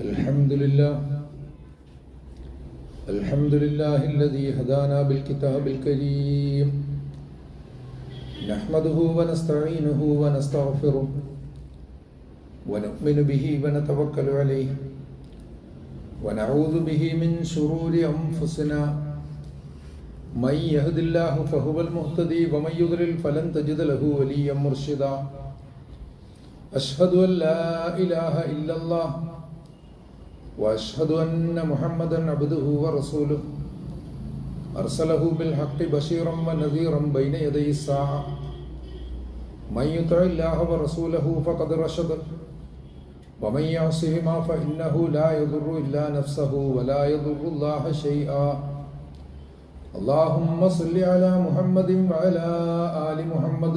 الحمد لله الحمد لله الذي هدانا بالكتاب الكريم نحمده ونستعينه ونستغفره ونؤمن به ونتوكل عليه ونعوذ به من شرور أنفسنا من يهد الله فهو المهتدي ومن يضلل فلن تجد له وليا مرشدا أشهد أن لا إله إلا الله وأشهد أن محمدا عبده ورسوله أرسله بالحق بشيرا ونذيرا بين يدي الساعة من يطع الله ورسوله فقد رشد ومن يعصهما فإنه لا يضر إلا نفسه ولا يضر الله شيئا اللهم صل على محمد وعلى آل محمد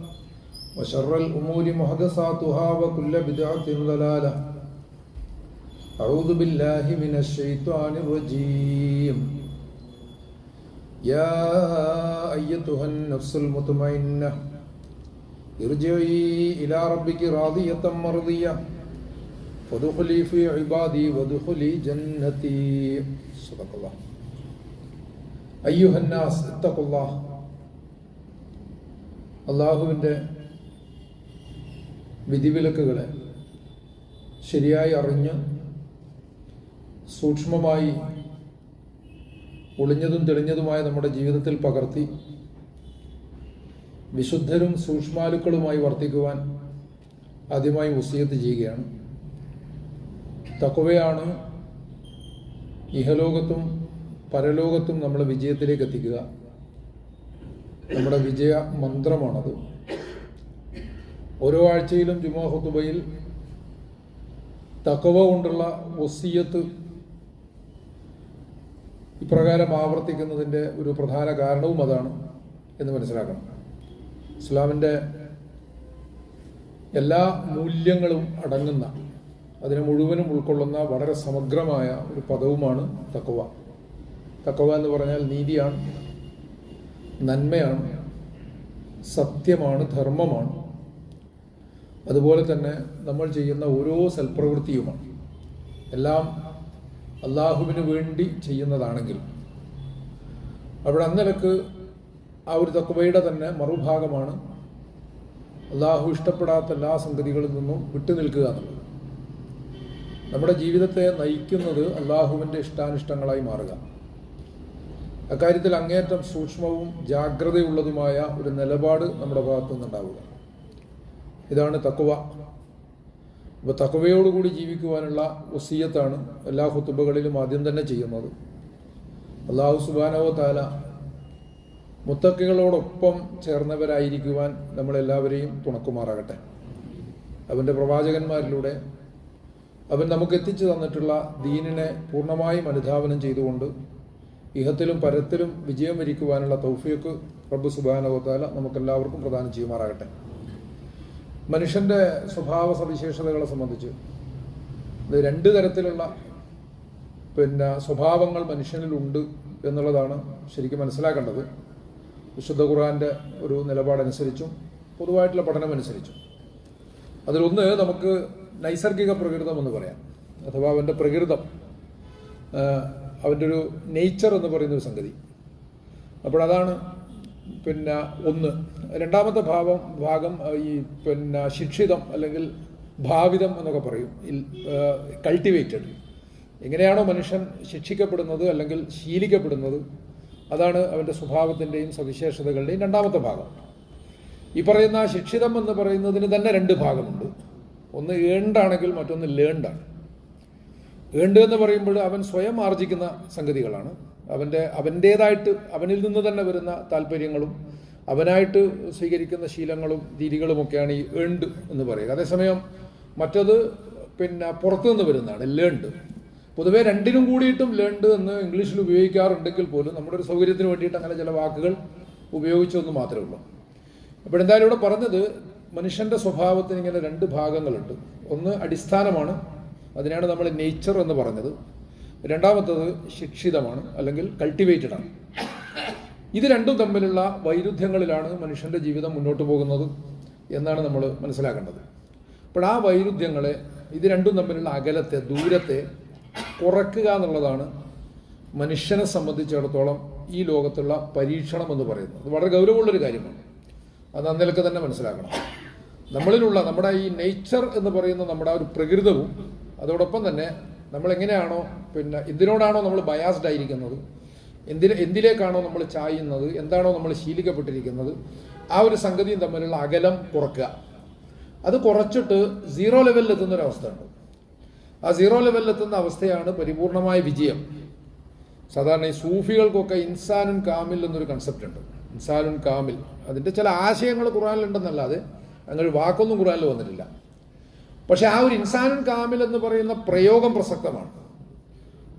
وشر الأمور محدثاتها وكل بدعة ضلالة أعوذ بالله من الشيطان الرجيم يا أيتها النفس المطمئنة ارجعي إلى ربك راضية مرضية فادخلي في عبادي وادخلي جنتي صدق الله أيها الناس اتقوا الله അള്ളാഹുവിൻ്റെ വിധിവിലക്കുകളെ ശരിയായി അറിഞ്ഞ് സൂക്ഷ്മമായി ഒളിഞ്ഞതും തെളിഞ്ഞതുമായ നമ്മുടെ ജീവിതത്തിൽ പകർത്തി വിശുദ്ധരും സൂക്ഷ്മാലുക്കളുമായി വർത്തിക്കുവാൻ ആദ്യമായി ഉസിയത്ത് ചെയ്യുകയാണ്. തക്കവയാണ് ഇഹലോകത്തും പരലോകത്തും നമ്മളെ വിജയത്തിലേക്ക് എത്തിക്കുക. നമ്മുടെ വിജയ മന്ത്രമാണത്. ഓരോ ആഴ്ചയിലും ജുമാ ഹുത്തുബയിൽ തക്കവ കൊണ്ടുള്ള വസീയത്ത് ഇപ്രകാരം ആവർത്തിക്കുന്നതിന്റെ ഒരു പ്രധാന കാരണവും അതാണ് എന്ന് മനസ്സിലാക്കണം. ഇസ്ലാമിന്റെ എല്ലാ മൂല്യങ്ങളും അടങ്ങുന്ന അതിനെ മുഴുവനും ഉൾക്കൊള്ളുന്ന വളരെ സമഗ്രമായ ഒരു പദവുമാണ് തക്കവ തക്കവ എന്ന് പറഞ്ഞാൽ നീതിയാണ് നന്മയാണ് സത്യമാണ് ധർമ്മമാണ്. അതുപോലെ തന്നെ നമ്മൾ ചെയ്യുന്ന ഓരോ സൽപ്രവൃത്തിയുമാണ്. എല്ലാം അള്ളാഹുവിന് വേണ്ടി ചെയ്യുന്നതാണെങ്കിൽ. അവിടെ അന്നലക്ക് ആ ഒരു തക്വയുടെ തന്നെ മറുഭാഗമാണ് അള്ളാഹു ഇഷ്ടപ്പെടാത്ത എല്ലാ സംഗതികളിൽ നിന്നും വിട്ടുനിൽക്കുക എന്നുള്ളത്. നമ്മുടെ ജീവിതത്തെ നയിക്കുന്നത് അള്ളാഹുവിന്റെ ഇഷ്ടാനിഷ്ടങ്ങളായി മാറുക. അക്കാര്യത്തിൽ അങ്ങേയറ്റം സൂക്ഷ്മവും ജാഗ്രതയുള്ളതുമായ ഒരു നിലപാട് നമ്മുടെ ഭാഗത്തു നിന്നുണ്ടാവുക ഇതാണ് തക്കുവ അപ്പോൾ തക്കുവയോടുകൂടി ജീവിക്കുവാനുള്ള വസീയത്താണ് എല്ലാ ഹുത്തുബകളിലും ആദ്യം തന്നെ ചെയ്യുന്നത്. അള്ളാഹു സുബാനോ താല മുത്തക്കികളോടൊപ്പം ചേർന്നവരായിരിക്കുവാൻ നമ്മളെല്ലാവരെയും തുണക്കുമാറാകട്ടെ. അവന്റെ പ്രവാചകന്മാരിലൂടെ അവൻ നമുക്ക് എത്തിച്ചു തന്നിട്ടുള്ള ദീനിനെ പൂർണമായും അനുധാവനം ചെയ്തുകൊണ്ട് ഇഹത്തിലും പരത്തിലും വിജയം വരിക്കുവാനുള്ള തൗഫിയക്ക് റബ്ബ് സുബാനവത്താല നമുക്കെല്ലാവർക്കും പ്രദാനം ചെയ്യുമാറാകട്ടെ. മനുഷ്യന്റെ സ്വഭാവ സവിശേഷതകളെ സംബന്ധിച്ച് രണ്ട് തരത്തിലുള്ള പിന്നെ സ്വഭാവങ്ങൾ മനുഷ്യനിലുണ്ട് എന്നുള്ളതാണ് ശരിക്കും മനസ്സിലാക്കേണ്ടത്. വിശുദ്ധ ഖുർആന്റെ ഒരു നിലപാടനുസരിച്ചും പൊതുവായിട്ടുള്ള പഠനമനുസരിച്ചും. അതിലൊന്ന് നമുക്ക് നൈസർഗിക പ്രകൃതം എന്ന് പറയാം. അഥവാ അവന്റെ പ്രകൃതം അവന്റെ ഒരു നേച്ചർ എന്ന് പറയുന്ന ഒരു സംഗതി. അപ്പോൾ അതാണ് പിന്നെ ഒന്ന്. രണ്ടാമത്തെ ഭാവം ഭാഗം ഈ പിന്നെ ശിക്ഷിതം അല്ലെങ്കിൽ ഭാവിതം എന്നൊക്കെ പറയും. കൾട്ടിവേറ്റഡ് എങ്ങനെയാണോ മനുഷ്യൻ ശിക്ഷിക്കപ്പെടുന്നത് അല്ലെങ്കിൽ ശീലിക്കപ്പെടുന്നത് അതാണ് അവന്റെ സ്വഭാവത്തിന്റെയും സവിശേഷതകളുടെയും രണ്ടാമത്തെ ഭാഗം. ഈ പറയുന്ന ശിക്ഷിതം എന്ന് പറയുന്നതിന് തന്നെ രണ്ട് ഭാഗമുണ്ട്. ഒന്ന് ഏണ്ടാണെങ്കിൽ മറ്റൊന്ന് ലേണ്ടാണ് ഏണ്ട് എന്ന് പറയുമ്പോൾ അവൻ സ്വയം ആർജിക്കുന്ന സംഗതികളാണ്. അവന്റെ അവന്റേതായിട്ട് അവനിൽ നിന്ന് തന്നെ വരുന്ന താല്പര്യങ്ങളും അവനായിട്ട് സ്വീകരിക്കുന്ന ശീലങ്ങളും രീതികളുമൊക്കെയാണ് ഈ ഏണ്ട് എന്ന് പറയുക. അതേസമയം മറ്റത് പിന്നെ പുറത്തുനിന്ന് വരുന്നതാണ് ലേണ്ട് പൊതുവെ രണ്ടിനും കൂടിയിട്ടും ലേണ്ട് എന്ന് ഇംഗ്ലീഷിൽ ഉപയോഗിക്കാറുണ്ടെങ്കിൽ പോലും നമ്മുടെ ഒരു സൗകര്യത്തിന് വേണ്ടിയിട്ട് അങ്ങനെ ചില വാക്കുകൾ ഉപയോഗിച്ചതെന്ന് മാത്രമേ ഉള്ളൂ. അപ്പോൾ എന്തായാലും ഇവിടെ പറഞ്ഞത് മനുഷ്യന്റെ സ്വഭാവത്തിന് ഇങ്ങനെ രണ്ട് ഭാഗങ്ങളുണ്ട്. ഒന്ന് അടിസ്ഥാനമാണ് അതിനാണ് നമ്മൾ നേച്ചർ എന്ന് പറഞ്ഞത്. രണ്ടാമത്തത് ശിക്ഷിതമാണ് അല്ലെങ്കിൽ കൾട്ടിവേറ്റഡ് ആണ്. ഇത് രണ്ടും തമ്മിലുള്ള വൈരുദ്ധ്യങ്ങളിലാണ് മനുഷ്യന്റെ ജീവിതം മുന്നോട്ട് പോകുന്നത് എന്നാണ് നമ്മൾ മനസ്സിലാക്കേണ്ടത്. അപ്പോൾ ആ വൈരുദ്ധ്യങ്ങളെ ഇത് രണ്ടും തമ്മിലുള്ള അകലത്തെ ദൂരത്തെ കുറയ്ക്കുക എന്നുള്ളതാണ് മനുഷ്യനെ സംബന്ധിച്ചിടത്തോളം ഈ ലോകത്തുള്ള പരീക്ഷണം എന്ന് പറയുന്നത്. അത് വളരെ ഗൗരവമുള്ളൊരു കാര്യമാണ്. അത് അന്നേലൊക്കെ തന്നെ മനസ്സിലാക്കണം. നമ്മളിലുള്ള നമ്മുടെ ഈ നേച്ചർ എന്ന് പറയുന്ന നമ്മുടെ ഒരു പ്രകൃതവും അതോടൊപ്പം തന്നെ നമ്മൾ എങ്ങനെയാണോ പിന്നെ എന്തിനോടാണോ നമ്മൾ ബയാസ്ഡ് ആയിരിക്കുന്നത്? എന്തിന് എന്തിലേക്കാണോ നമ്മൾ ചായുന്നത്? എന്താണോ നമ്മൾ ശീലിക്കപ്പെട്ടിരിക്കുന്നത്? ആ ഒരു സംഗതിയും തമ്മിലുള്ള അകലം കുറക്കുക. അത് കുറച്ചിട്ട് സീറോ ലെവലിൽ എത്തുന്ന ഒരു അവസ്ഥയുണ്ട്. ആ സീറോ ലെവലിൽ എത്തുന്ന അവസ്ഥയാണ് പരിപൂർണമായ വിജയം. സാധാരണ ഈ സൂഫികൾക്കൊക്കെ ഇൻസാനുൻ കാമിൽ എന്നൊരു കൺസെപ്റ്റ് ഉണ്ട്. ഇൻസാനുൻ കാമിൽ. അതിന്റെ ചില ആശയങ്ങൾ ഖുറാനിലുണ്ടെന്നല്ലാതെ അങ്ങനെ ഒരു വാക്കൊന്നും ഖുറാനിൽ വന്നിട്ടില്ല. പക്ഷെ ആ ഒരു ഇൻസാനും കാമിൽ എന്ന് പറയുന്ന പ്രയോഗം പ്രസക്തമാണ്.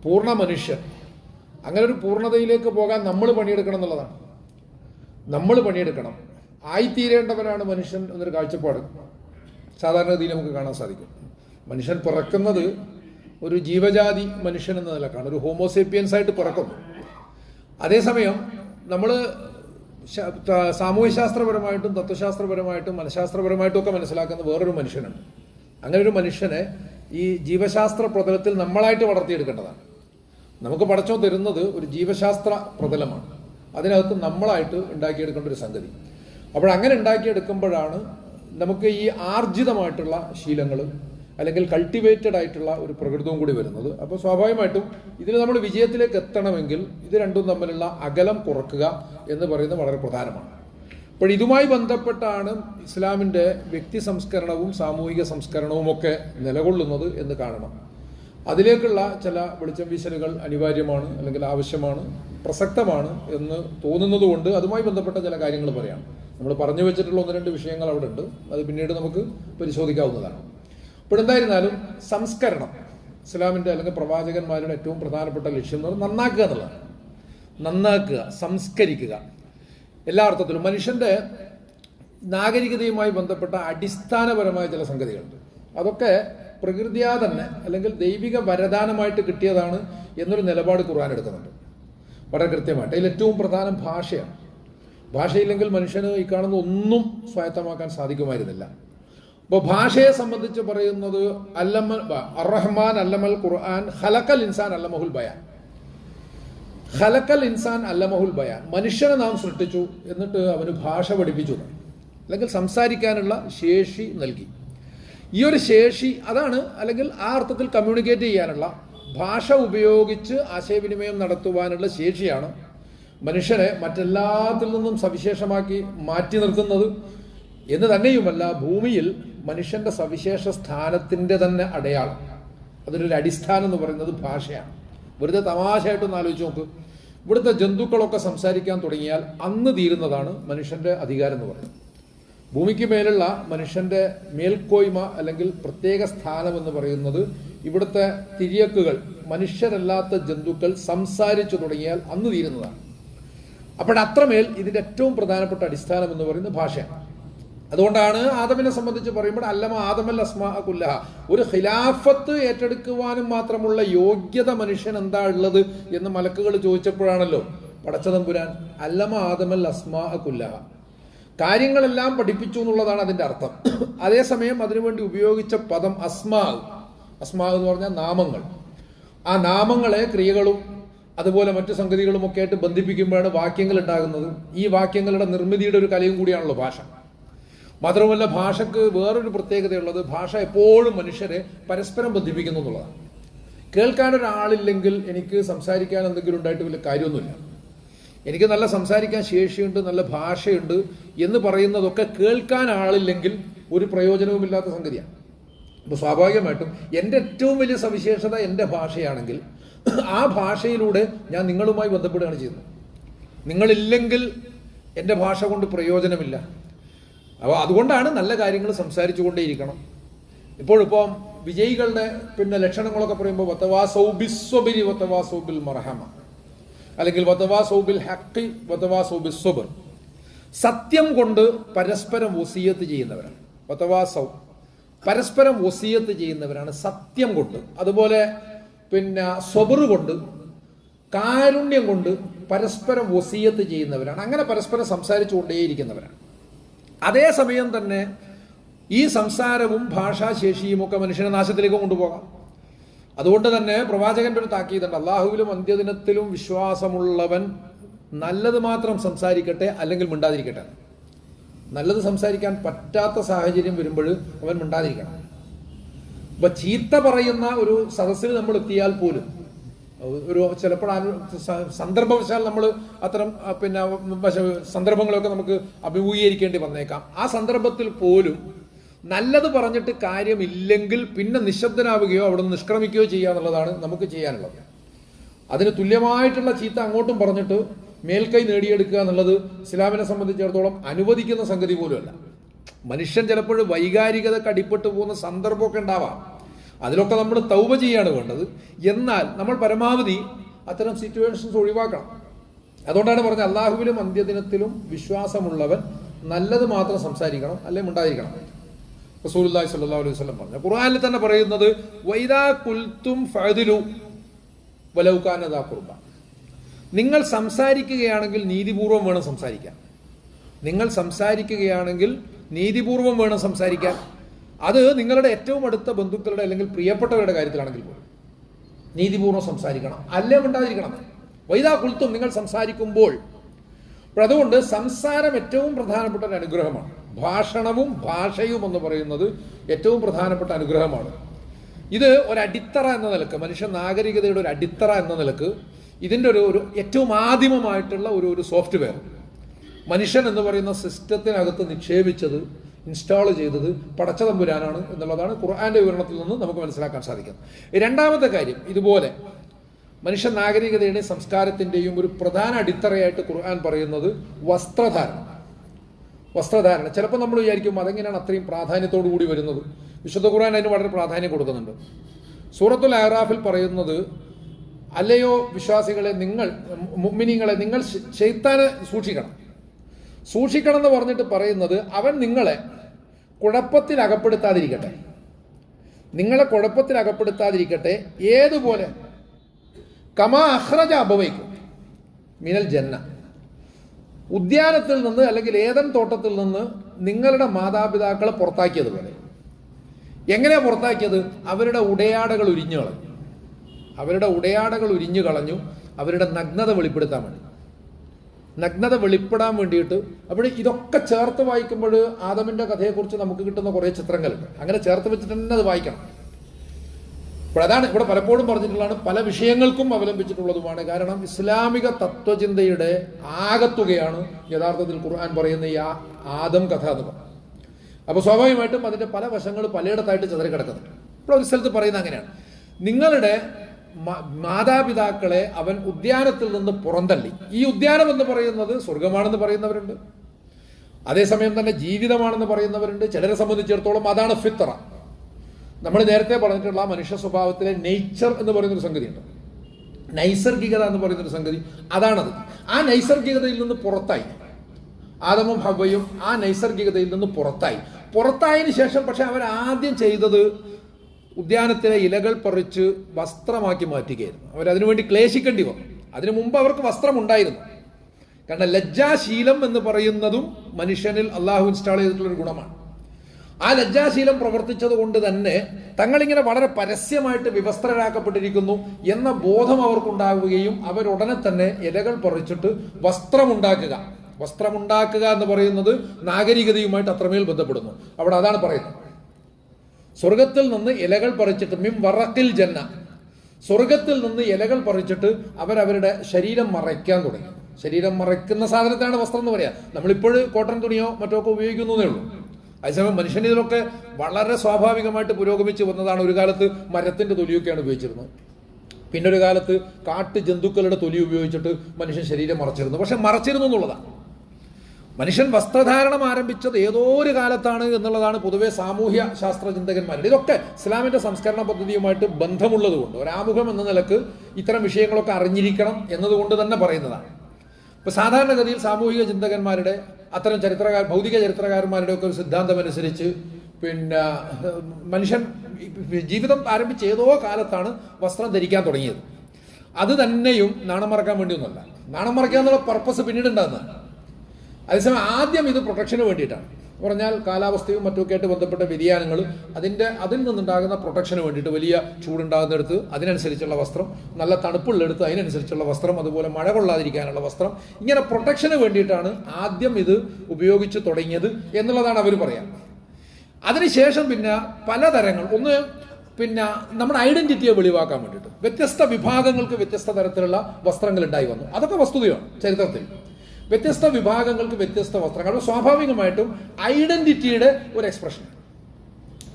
പൂർണ മനുഷ്യൻ. അങ്ങനെ ഒരു പൂർണതയിലേക്ക് പോകാൻ നമ്മൾ പണിയെടുക്കണം എന്നുള്ളതാണ്. നമ്മൾ പണിയെടുക്കണം. ആയിത്തീരേണ്ടവനാണ് മനുഷ്യൻ എന്നൊരു കാഴ്ചപ്പാട് സാധാരണഗതിയിൽ നമുക്ക് കാണാൻ സാധിക്കും. മനുഷ്യൻ പിറക്കുന്നത് ഒരു ജീവജാതി മനുഷ്യൻ എന്ന നിലക്കാണ്. ഒരു ഹോമോസേപ്പിയൻസ് ആയിട്ട് പിറക്കുന്നു. അതേസമയം നമ്മൾ സാമൂഹ്യശാസ്ത്രപരമായിട്ടും തത്വശാസ്ത്രപരമായിട്ടും മനഃശാസ്ത്രപരമായിട്ടും ഒക്കെ മനസ്സിലാക്കുന്ന വേറൊരു മനുഷ്യനുണ്ട് അങ്ങനെ ഒരു മനുഷ്യനെ ഈ ജീവശാസ്ത്ര പ്രതലത്തിൽ നമ്മളായിട്ട് വളർത്തിയെടുക്കേണ്ടതാണ്. നമുക്ക് പടച്ചോ തരുന്നത് ഒരു ജീവശാസ്ത്ര പ്രതലമാണ്. അതിനകത്ത് നമ്മളായിട്ട് ഉണ്ടാക്കിയെടുക്കേണ്ട ഒരു സംഗതി. അപ്പോൾ അങ്ങനെ ഉണ്ടാക്കിയെടുക്കുമ്പോഴാണ് നമുക്ക് ഈ ആർജിതമായിട്ടുള്ള ശീലങ്ങൾ അല്ലെങ്കിൽ കൾട്ടിവേറ്റഡ് ആയിട്ടുള്ള ഒരു പ്രകൃതവും കൂടി വരുന്നത്. അപ്പോൾ സ്വാഭാവികമായിട്ടും ഇതിൽ നമ്മൾ വിജയത്തിലേക്ക് എത്തണമെങ്കിൽ ഇത് രണ്ടും തമ്മിലുള്ള അകലം കുറക്കുക എന്ന് പറയുന്നത് വളരെ പ്രധാനമാണ്. അപ്പോൾ ഇതുമായി ബന്ധപ്പെട്ടാണ് ഇസ്ലാമിന്റെ വ്യക്തി സംസ്കരണവും സാമൂഹിക സംസ്കരണവും ഒക്കെ നിലകൊള്ളുന്നത് എന്ന് കാണണം. അതിലേക്കുള്ള ചില വെളിച്ചം വീശലുകൾ അനിവാര്യമാണ് അല്ലെങ്കിൽ ആവശ്യമാണ് പ്രസക്തമാണ് എന്ന് തോന്നുന്നതുകൊണ്ട് അതുമായി ബന്ധപ്പെട്ട ചില കാര്യങ്ങൾ പറയാം. നമ്മൾ പറഞ്ഞു വെച്ചിട്ടുള്ള ഒന്ന് രണ്ട് വിഷയങ്ങൾ അവിടെ ഉണ്ട്. അത് പിന്നീട് നമുക്ക് പരിശോധിക്കാവുന്നതാണ്. അപ്പോൾ എന്തായിരുന്നാലും സംസ്കരണം ഇസ്ലാമിന്റെ അല്ലെങ്കിൽ പ്രവാചകന്മാരുടെ ഏറ്റവും പ്രധാനപ്പെട്ട ലക്ഷ്യം എന്ന് പറഞ്ഞാൽ നന്നാക്കുക എന്നുള്ളതാണ്. നന്നാക്കുക സംസ്കരിക്കുക. എല്ലാ അർത്ഥത്തിലും മനുഷ്യന്റെ നാഗരികതയുമായി ബന്ധപ്പെട്ട അടിസ്ഥാനപരമായ ചില സംഗതികളുണ്ട്. അതൊക്കെ പ്രകൃതിയാ തന്നെ അല്ലെങ്കിൽ ദൈവിക വരദാനമായിട്ട് കിട്ടിയതാണ് എന്നൊരു നിലപാട് ഖുർആൻ എടുക്കുന്നുണ്ട്. വളരെ കൃത്യമായിട്ട്. അതിൽ ഏറ്റവും പ്രധാനം ഭാഷയാണ്. ഭാഷയില്ലെങ്കിൽ മനുഷ്യന് ഈ കാണുന്ന ഒന്നും സ്വായത്തമാക്കാൻ സാധിക്കുമായിരുന്നില്ല. അപ്പോൾ ഭാഷയെ സംബന്ധിച്ച് പറയുന്നത് അല്ലമ്മ അറഹ്മാൻ അല്ലമൽ ഖുർആൻ ഹലക്കൽ ഇൻസാൻ അല്ലമഹുൽ ബയാൻ. ഹലക്കൽ ഇൻസാൻ അല്ലമഹുൽ ബയാൻ. മനുഷ്യനെ നാം സൃഷ്ടിച്ചു എന്നിട്ട് അവന് ഭാഷ പഠിപ്പിച്ചു. അല്ലെങ്കിൽ സംസാരിക്കാനുള്ള ശേഷി നൽകി. ഈ ഒരു ശേഷി അതാണ് അല്ലെങ്കിൽ ആ അർത്ഥത്തിൽ കമ്മ്യൂണിക്കേറ്റ് ചെയ്യാനുള്ള ഭാഷ ഉപയോഗിച്ച് ആശയവിനിമയം നടത്തുവാനുള്ള ശേഷിയാണ് മനുഷ്യനെ മറ്റെല്ലാത്തിൽ നിന്നും സവിശേഷമാക്കി മാറ്റി നിർത്തുന്നത്. എന്ന് തന്നെയുമല്ല ഭൂമിയിൽ മനുഷ്യന്റെ സവിശേഷ സ്ഥാനത്തിന്റെ തന്നെ അടയാളം. അതിനൊരു അടിസ്ഥാനം എന്ന് പറയുന്നത് ഭാഷയാണ്. വെറുതെ തമാശയായിട്ടൊന്ന് ആലോചിച്ച് നോക്ക്. ഇവിടുത്തെ ജന്തുക്കളൊക്കെ സംസാരിക്കാൻ തുടങ്ങിയാൽ അന്ന് തീരുന്നതാണ് മനുഷ്യന്റെ അധികാരം എന്ന് പറയുന്നത്. ഭൂമിക്ക് മേലുള്ള മനുഷ്യന്റെ മേൽക്കോയ്മ അല്ലെങ്കിൽ പ്രത്യേക സ്ഥാനം എന്ന് പറയുന്നത് ഇവിടുത്തെ തിരിയക്കുകൾ മനുഷ്യരല്ലാത്ത ജന്തുക്കൾ സംസാരിച്ചു തുടങ്ങിയാൽ അന്ന് തീരുന്നതാണ്. അപ്പോഴത്രമേൽ ഇതിന്റെ ഏറ്റവും പ്രധാനപ്പെട്ട അടിസ്ഥാനം എന്ന് പറയുന്നത് ഭാഷയാണ്. അതുകൊണ്ടാണ് ആദമിനെ സംബന്ധിച്ച് പറയുമ്പോൾ അല്ലമ ആദമൽ അസ്മാ കുല്ലഹ. ഒരു ഖിലാഫത്ത് ഏറ്റെടുക്കുവാനും മാത്രമുള്ള യോഗ്യത മനുഷ്യൻ എന്താ ഉള്ളത് എന്ന് മലക്കുകൾ ചോദിച്ചപ്പോഴാണല്ലോ പടച്ചതമ്പുരാൻ അല്ലമ ആദമൽ അസ്മാ കുല്ലഹ. കാര്യങ്ങളെല്ലാം പഠിപ്പിച്ചു എന്നുള്ളതാണ് അതിന്റെ അർത്ഥം. അതേസമയം അതിനുവേണ്ടി ഉപയോഗിച്ച പദം അസ്മാ. അസ്മാ എന്ന് പറഞ്ഞാൽ നാമങ്ങൾ. ആ നാമങ്ങളെ ക്രിയകളും അതുപോലെ മറ്റു സംഗതികളും ഒക്കെ ആയിട്ട് ബന്ധിപ്പിക്കുമ്പോഴാണ് വാക്യങ്ങൾ ഉണ്ടാകുന്നത്. ഈ വാക്യങ്ങളുടെ നിർമ്മിതിയുടെ ഒരു കലയും കൂടിയാണല്ലോ ഭാഷ. മാത്രമല്ല ഭാഷക്ക് വേറൊരു പ്രത്യേകതയുള്ളത് ഭാഷ എപ്പോഴും മനുഷ്യരെ പരസ്പരം ബന്ധിപ്പിക്കുന്നു എന്നുള്ളതാണ്. കേൾക്കാൻ ഒരാളില്ലെങ്കിൽ എനിക്ക് സംസാരിക്കാൻ എന്തെങ്കിലും ഉണ്ടായിട്ട് വലിയ കാര്യമൊന്നുമില്ല. എനിക്ക് നല്ല സംസാരിക്കാൻ ശേഷിയുണ്ട് നല്ല ഭാഷയുണ്ട് എന്ന് പറയുന്നതൊക്കെ കേൾക്കാൻ ആളില്ലെങ്കിൽ ഒരു പ്രയോജനവുമില്ലാത്ത സംഗതിയാണ്. അപ്പോൾ സ്വാഭാവികമായിട്ടും എന്റെ ഏറ്റവും വലിയ സവിശേഷത എന്റെ ഭാഷയാണെങ്കിൽ ആ ഭാഷയിലൂടെ ഞാൻ നിങ്ങളുമായി ബന്ധപ്പെടുകയാണ് ചെയ്യുന്നത്. നിങ്ങളില്ലെങ്കിൽ എന്റെ ഭാഷ കൊണ്ട് പ്രയോജനമില്ല. അപ്പോൾ അതുകൊണ്ടാണ് നല്ല കാര്യങ്ങൾ സംസാരിച്ചു കൊണ്ടേയിരിക്കണം ഇപ്പോഴിപ്പം വിജയികളുടെ പിന്നെ ലക്ഷണങ്ങളൊക്കെ പറയുമ്പോൾ വത്തവാ സൗബിസ്വബിരി വത്തവാ സൗബിൽ മർഹമ. അല്ലെങ്കിൽ വത്തവാ സൗബിൽ ഹക്കി വത്തവാ സൗബിൽ സ്വബർ സത്യം കൊണ്ട് പരസ്പരം ഒസിയത്ത് ചെയ്യുന്നവരാണ്. വത്തവാ സൗ പരസ്പരം ഒസിയത്ത് ചെയ്യുന്നവരാണ് സത്യം കൊണ്ട്. അതുപോലെ പിന്നെ സ്വബർ കൊണ്ട് കാരുണ്യം കൊണ്ട് പരസ്പരം ഒസിയത്ത് ചെയ്യുന്നവരാണ്. അങ്ങനെ പരസ്പരം സംസാരിച്ചു കൊണ്ടേയിരിക്കുന്നവരാണ് അതേസമയം തന്നെ ഈ സംസാരവും ഭാഷാശേഷിയും ഒക്കെ മനുഷ്യനെ നാശത്തിലേക്ക് കൊണ്ടുപോകാം. അതുകൊണ്ട് തന്നെ പ്രവാചകന്റെ ഒരു താക്കീതുണ്ട്. അള്ളാഹുവിലും അന്ത്യദിനത്തിലും വിശ്വാസമുള്ളവൻ നല്ലത് മാത്രം സംസാരിക്കട്ടെ അല്ലെങ്കിൽ മിണ്ടാതിരിക്കട്ടെ. നല്ലത് സംസാരിക്കാൻ പറ്റാത്ത സാഹചര്യം വരുമ്പോൾ അവൻ മിണ്ടാതിരിക്കണം. അപ്പൊ ചീത്ത പറയുന്ന ഒരു സദസ്സിൽ നമ്മൾ എത്തിയാൽ പോലും ഒരു ചിലപ്പോൾ സന്ദർഭവശാൽ നമ്മൾ അത്തരം പിന്നെ സന്ദർഭങ്ങളൊക്കെ നമുക്ക് അഭിമുഖീകരിക്കേണ്ടി വന്നേക്കാം. ആ സന്ദർഭത്തിൽ പോലും നല്ലത് പറഞ്ഞിട്ട് കാര്യമില്ലെങ്കിൽ പിന്നെ നിശബ്ദനാവുകയോ അവിടെ നിന്ന് നിഷ്ക്രമിക്കുകയോ ചെയ്യുക എന്നുള്ളതാണ് നമുക്ക് ചെയ്യാനുള്ളത്. അതിന് തുല്യമായിട്ടുള്ള ചീത്ത അങ്ങോട്ടും പറഞ്ഞിട്ട് മേൽക്കൈ നേടിയെടുക്കുക എന്നുള്ളത് ഇസ്ലാമിനെ സംബന്ധിച്ചിടത്തോളം അനുവദിക്കുന്ന സംഗതി പോലുമല്ല. മനുഷ്യൻ ചിലപ്പോൾ വൈകാരികതക്ക് അടിപ്പെട്ടു പോകുന്ന സന്ദർഭമൊക്കെ ഉണ്ടാവാം. അതിലൊക്കെ നമ്മൾ തൗബ ചെയ്യാണ് വേണ്ടത്. എന്നാൽ നമ്മൾ പരമാവധി അത്തരം സിറ്റുവേഷൻസ് ഒഴിവാക്കണം. അതുകൊണ്ടാണ് പറഞ്ഞത് അള്ളാഹുവിലും അന്ത്യദിനത്തിലും വിശ്വാസമുള്ളവൻ നല്ലത് മാത്രം സംസാരിക്കണം അല്ലെങ്കിൽ ഉണ്ടായിരിക്കണം റസൂലുള്ളാഹി സ്വല്ലല്ലാഹു അലൈഹി വസല്ലം പറഞ്ഞു. ഖുർആനിൽ തന്നെ പറയുന്നത് വൈദാ കുൽത്തും ഫഅദിലു വലൗ കാന ദാ ഖുർബ. നിങ്ങൾ സംസാരിക്കുകയാണെങ്കിൽ നീതിപൂർവം വേണം സംസാരിക്കാൻ. നിങ്ങൾ സംസാരിക്കുകയാണെങ്കിൽ നീതിപൂർവം വേണം സംസാരിക്കാൻ. അത് നിങ്ങളുടെ ഏറ്റവും അടുത്ത ബന്ധുക്കളുടെ അല്ലെങ്കിൽ പ്രിയപ്പെട്ടവരുടെ കാര്യത്തിലാണെങ്കിൽ പോലും. നീതിപൂർവം സംസാരിക്കണം. അല്ലേ ഉണ്ടായിരിക്കണം. വൈദാ കുൽത്തും നിങ്ങൾ സംസാരിക്കുമ്പോൾ. അതുകൊണ്ട് സംസാരം ഏറ്റവും പ്രധാനപ്പെട്ട ഒരു അനുഗ്രഹമാണ്. ഭാഷണവും ഭാഷയും എന്ന് പറയുന്നത് ഏറ്റവും പ്രധാനപ്പെട്ട അനുഗ്രഹമാണ്. ഇത് ഒരു അടിത്തറ എന്ന നിലയ്ക്ക് മനുഷ്യ നാഗരികതയുടെ ഒരു അടിത്തറ എന്ന നിലയ്ക്ക് ഇതിന്റെ ഒരു ഒരു ഏറ്റവും ആദിമമായിട്ടുള്ള ഒരു ഒരു സോഫ്റ്റ്വെയർ മനുഷ്യൻ എന്ന് പറയുന്ന സിസ്റ്റത്തിനകത്ത് നിക്ഷേപിച്ചത് ഇൻസ്റ്റാൾ ചെയ്തത് പടച്ച തമ്പുരാനാണ് എന്നുള്ളതാണ് ഖുർആാന്റെ വിവരണത്തിൽ നിന്ന് നമുക്ക് മനസ്സിലാക്കാൻ സാധിക്കുന്നത് രണ്ടാമത്തെ കാര്യം ഇതുപോലെ മനുഷ്യ നാഗരികതയുടെയും സംസ്കാരത്തിന്റെയും ഒരു പ്രധാന അടിത്തറയായിട്ട് ഖുർആൻ പറയുന്നത് വസ്ത്രധാരണം. വസ്ത്രധാരണ. ചിലപ്പോൾ നമ്മൾ വിചാരിക്കും അതെങ്ങനെയാണ് അത്രയും പ്രാധാന്യത്തോടു കൂടി വരുന്നത്? വിശുദ്ധ ഖുർആൻ അതിന് വളരെ പ്രാധാന്യം കൊടുക്കുന്നുണ്ട്. സൂറത്തുൽ അഹ്റാഫിൽ പറയുന്നത് അല്ലയോ വിശ്വാസികളെ നിങ്ങൾ മുഅ്മിനീങ്ങളെ നിങ്ങൾ ശൈത്താനെ സൂക്ഷിക്കണം. സൂക്ഷിക്കണം എന്ന് പറഞ്ഞിട്ട് പറയുന്നത് അവൻ നിങ്ങളെ കുഴപ്പത്തിൽ അകപ്പെടുത്താതിരിക്കട്ടെ നിങ്ങളെ കുഴപ്പത്തിൽ അകപ്പെടുത്താതിരിക്കട്ടെ ഏതുപോലെ? കമാ അഹ്റജ അപവയ്ക്കും മിനൽ ജന്ന. ഉദ്യാനത്തിൽ നിന്ന് അല്ലെങ്കിൽ ഏതൻ തോട്ടത്തിൽ നിന്ന് നിങ്ങളുടെ മാതാപിതാക്കളെ പുറത്താക്കിയതുപോലെ എങ്ങനെയാണ് പുറത്താക്കിയത്? അവരുടെ ഉടയാടകൾ ഉരിഞ്ഞു കളഞ്ഞു. അവരുടെ ഉടയാടകൾ ഉരിഞ്ഞു കളഞ്ഞു. അവരുടെ നഗ്നത വെളിപ്പെടുത്താൻ വേണ്ടി. നഗ്നത വെളിപ്പെടാൻ വേണ്ടിയിട്ട് അപ്പോൾ ഇതൊക്കെ ചേർത്ത് വായിക്കുമ്പോൾ ആദമിന്റെ കഥയെക്കുറിച്ച് നമുക്ക് കിട്ടുന്ന കുറേ ചിത്രങ്ങളുണ്ട്. അങ്ങനെ ചേർത്ത് വെച്ചിട്ട് തന്നെ അത് വായിക്കണം. അപ്പോൾ അതാണ് ഇവിടെ പലപ്പോഴും പറഞ്ഞിട്ടുള്ളതാണ്. പല വിഷയങ്ങൾക്കും അവലംബിച്ചിട്ടുള്ളതുമാണ്. കാരണം ഇസ്ലാമിക തത്വചിന്തയുടെ ആകത്തുകയാണ് യഥാർത്ഥത്തിൽ ഖുർആൻ പറയുന്ന ഈ ആദം കഥ എന്ന് പറയുന്നത് അപ്പോൾ സ്വാഭാവികമായിട്ടും അതിന്റെ പല വശങ്ങൾ പലയിടത്തായിട്ട് ചിതറിക്കിടക്കുന്നുണ്ട്. ഇപ്പോൾ ഒരു സ്ഥലത്ത് പറയുന്നത് അങ്ങനെയാണ്. നിങ്ങളുടെ മാതാപിതാക്കളെ അവൻ ഉദ്യാനത്തിൽ നിന്ന് പുറന്തള്ളി. ഈ ഉദ്യാനം എന്ന് പറയുന്നത് സ്വർഗമാണെന്ന് പറയുന്നവരുണ്ട്. അതേസമയം തന്നെ ജീവിതമാണെന്ന് പറയുന്നവരുണ്ട്. ചിലരെ സംബന്ധിച്ചിടത്തോളം അതാണ് ഫിത്ര. നമ്മൾ നേരത്തെ പറഞ്ഞിട്ടുള്ള മനുഷ്യ സ്വഭാവത്തിലെ നേച്ചർ എന്ന് പറയുന്നൊരു സംഗതിയുണ്ട്. നൈസർഗികത എന്ന് പറയുന്നൊരു സംഗതി അതാണത്. ആ നൈസർഗികതയിൽ നിന്ന് പുറത്തായി. ആദമും ഹവയും ആ നൈസർഗികതയിൽ നിന്ന് പുറത്തായി. പുറത്തായതിനു ശേഷം പക്ഷെ അവർ ആദ്യം ചെയ്തത് ഉദ്യാനത്തിലെ ഇലകൾ പറിച്ച് വസ്ത്രമാക്കി മാറ്റുകയായിരുന്നു. അവരതിനുവേണ്ടി ക്ലേശിക്കേണ്ടി വന്നു. അതിനു മുമ്പ് അവർക്ക് വസ്ത്രം ഉണ്ടായിരുന്നു കാരണം ലജ്ജാശീലം എന്ന് പറയുന്നതും മനുഷ്യനിൽ അള്ളാഹു ഇൻസ്റ്റാൾ ചെയ്തിട്ടുള്ള ഒരു ഗുണമാണ്. ആ ലജ്ജാശീലം പ്രവർത്തിച്ചത് കൊണ്ട് തന്നെ തങ്ങളിങ്ങനെ വളരെ പരസ്യമായിട്ട് വിവസ്ത്രരാക്കപ്പെട്ടിരിക്കുന്നു എന്ന ബോധം അവർക്കുണ്ടാവുകയും അവരുടനെ തന്നെ ഇലകൾ പറിച്ചിട്ട് വസ്ത്രമുണ്ടാക്കുക. വസ്ത്രമുണ്ടാക്കുക എന്ന് പറയുന്നത് നാഗരികതയുമായിട്ട് അത്രമേൽ ബന്ധപ്പെടുന്നു. അവിടെ അതാണ് പറയുന്നത്. സ്വർഗത്തിൽ നിന്ന് ഇലകൾ പറിച്ചിട്ട് മിം വറക്കിൽ ജന്ന. സ്വർഗത്തിൽ നിന്ന് ഇലകൾ പറിച്ചിട്ട് അവരവരുടെ ശരീരം മറയ്ക്കാൻ തുടങ്ങി. ശരീരം മറയ്ക്കുന്ന സാധനത്താണ് വസ്ത്രം എന്ന് പറയാ. നമ്മളിപ്പോൾ കോട്ടൺ തുണിയോ മറ്റോ ഒക്കെ ഉപയോഗിക്കുന്നതേ ഉള്ളൂ. അതേസമയം മനുഷ്യൻ ഇതിലൊക്കെ വളരെ സ്വാഭാവികമായിട്ട് പുരോഗമിച്ച് വന്നതാണ് ഒരു കാലത്ത് മരത്തിന്റെ തൊലിയൊക്കെയാണ് ഉപയോഗിച്ചിരുന്നത്. പിന്നൊരു കാലത്ത് കാട്ടു ജന്തുക്കളുടെ തൊലി ഉപയോഗിച്ചിട്ട് മനുഷ്യൻ ശരീരം മറച്ചിരുന്നു. പക്ഷെ മറച്ചിരുന്നു എന്നുള്ളതാണ് മനുഷ്യൻ വസ്ത്രധാരണം ആരംഭിച്ചത് ഏതോ ഒരു കാലത്താണ് എന്നുള്ളതാണ് പൊതുവെ സാമൂഹ്യ ശാസ്ത്ര ചിന്തകന്മാരുടെ ഇതൊക്കെ ഇസ്ലാമിന്റെ സംസ്കരണ പദ്ധതിയുമായിട്ട് ബന്ധമുള്ളതുകൊണ്ട് ഒരാമുഖം എന്ന നിലയ്ക്ക് ഇത്തരം വിഷയങ്ങളൊക്കെ അറിഞ്ഞിരിക്കണം എന്നതുകൊണ്ട് തന്നെ പറയുന്നതാണ്. ഇപ്പൊ സാധാരണഗതിയിൽ സാമൂഹിക ചിന്തകന്മാരുടെ അത്തരം ചരിത്രകാർ ഭൗതിക ചരിത്രകാരന്മാരുടെ ഒക്കെ ഒരു സിദ്ധാന്തം അനുസരിച്ച് പിന്നെ മനുഷ്യൻ ജീവിതം ആരംഭിച്ച ഏതോ കാലത്താണ് വസ്ത്രം ധരിക്കാൻ തുടങ്ങിയത്. അത് തന്നെയും നാണം മറക്കാൻ വേണ്ടിയൊന്നുമല്ല. നാണം മറക്കുക എന്നുള്ള പർപ്പസ് പിന്നീട് ഉണ്ടാകുന്നതാണ്. അതേസമയം ആദ്യം ഇത് പ്രൊട്ടക്ഷന് വേണ്ടിയിട്ടാണ്. പറഞ്ഞാൽ കാലാവസ്ഥയും മറ്റുമൊക്കെ ആയിട്ട് ബന്ധപ്പെട്ട വ്യതിയാനങ്ങൾ അതിന്റെ അതിൽ നിന്നുണ്ടാകുന്ന പ്രൊട്ടക്ഷന് വേണ്ടിയിട്ട് വലിയ ചൂടുണ്ടാകുന്നിടത്ത് അതിനനുസരിച്ചുള്ള വസ്ത്രം നല്ല തണുപ്പുള്ളിടത്ത് അതിനനുസരിച്ചുള്ള വസ്ത്രം അതുപോലെ മഴ കൊള്ളാതിരിക്കാനുള്ള വസ്ത്രം ഇങ്ങനെ പ്രൊട്ടക്ഷന് വേണ്ടിയിട്ടാണ് ആദ്യം ഇത് ഉപയോഗിച്ച് തുടങ്ങിയത് എന്നുള്ളതാണ് അവർ പറയാം. അതിനുശേഷം പിന്നെ പലതരങ്ങൾ. ഒന്ന് പിന്നെ നമ്മുടെ ഐഡന്റിറ്റിയെ വെളിവാക്കാൻ വേണ്ടിയിട്ട് വ്യത്യസ്ത വിഭാഗങ്ങൾക്ക് വ്യത്യസ്ത തരത്തിലുള്ള വസ്ത്രങ്ങൾ ഉണ്ടായി വന്നു. അതൊക്കെ വസ്തുതയാണ് ചരിത്രത്തിൽ. വ്യത്യസ്ത വിഭാഗങ്ങൾക്ക് വ്യത്യസ്ത വസ്ത്രങ്ങൾ സ്വാഭാവികമായിട്ടും ഐഡന്റിറ്റിയുടെ ഒരു എക്സ്പ്രഷൻ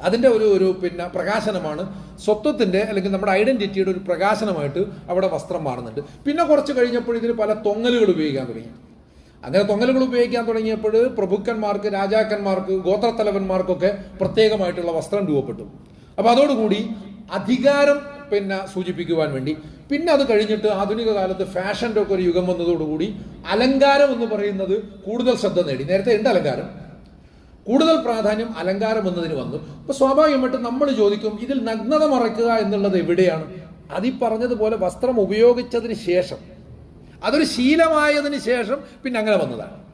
അതിന്റെ ഒരു ഒരു പിന്നെ പ്രകാശനമാണ്. സ്വത്വത്തിന്റെ അല്ലെങ്കിൽ നമ്മുടെ ഐഡന്റിറ്റിയുടെ ഒരു പ്രകാശനമായിട്ട് അവിടെ വസ്ത്രം മാറുന്നുണ്ട്. പിന്നെ കുറച്ച് കഴിഞ്ഞപ്പോൾ ഇതിന് പല തൊങ്ങലുകൾ ഉപയോഗിക്കാൻ തുടങ്ങി. അങ്ങനെ തൊങ്ങലുകൾ ഉപയോഗിക്കാൻ തുടങ്ങിയപ്പോൾ പ്രഭുക്കന്മാർക്ക് രാജാക്കന്മാർക്ക് ഗോത്രത്തലവന്മാർക്കൊക്കെ പ്രത്യേകമായിട്ടുള്ള വസ്ത്രം രൂപപ്പെട്ടു. അപ്പോൾ അതോടുകൂടി അധികാരം പിന്നെ സൂചിപ്പിക്കുവാൻ വേണ്ടി. പിന്നെ അത് കഴിഞ്ഞിട്ട് ആധുനിക കാലത്ത് ഫാഷന്റെ ഒക്കെ ഒരു യുഗം വന്നതോടുകൂടി അലങ്കാരം എന്ന് പറയുന്നത് കൂടുതൽ ശ്രദ്ധ നേടി. നേരത്തെ ഉണ്ട് അലങ്കാരം? കൂടുതൽ പ്രാധാന്യം അലങ്കാരം എന്നതിന് വന്നു. അപ്പൊ സ്വാഭാവികമായിട്ടും നമ്മൾ ചോദിക്കും ഇതിൽ നഗ്നത മറയ്ക്കുക എന്നുള്ളത് എവിടെയാണ്? അതീ പറഞ്ഞതുപോലെ വസ്ത്രം ഉപയോഗിച്ചതിന് ശേഷം. അതൊരു ശീലമായതിന് ശേഷം പിന്നെ അങ്ങനെ വന്നതാണ്.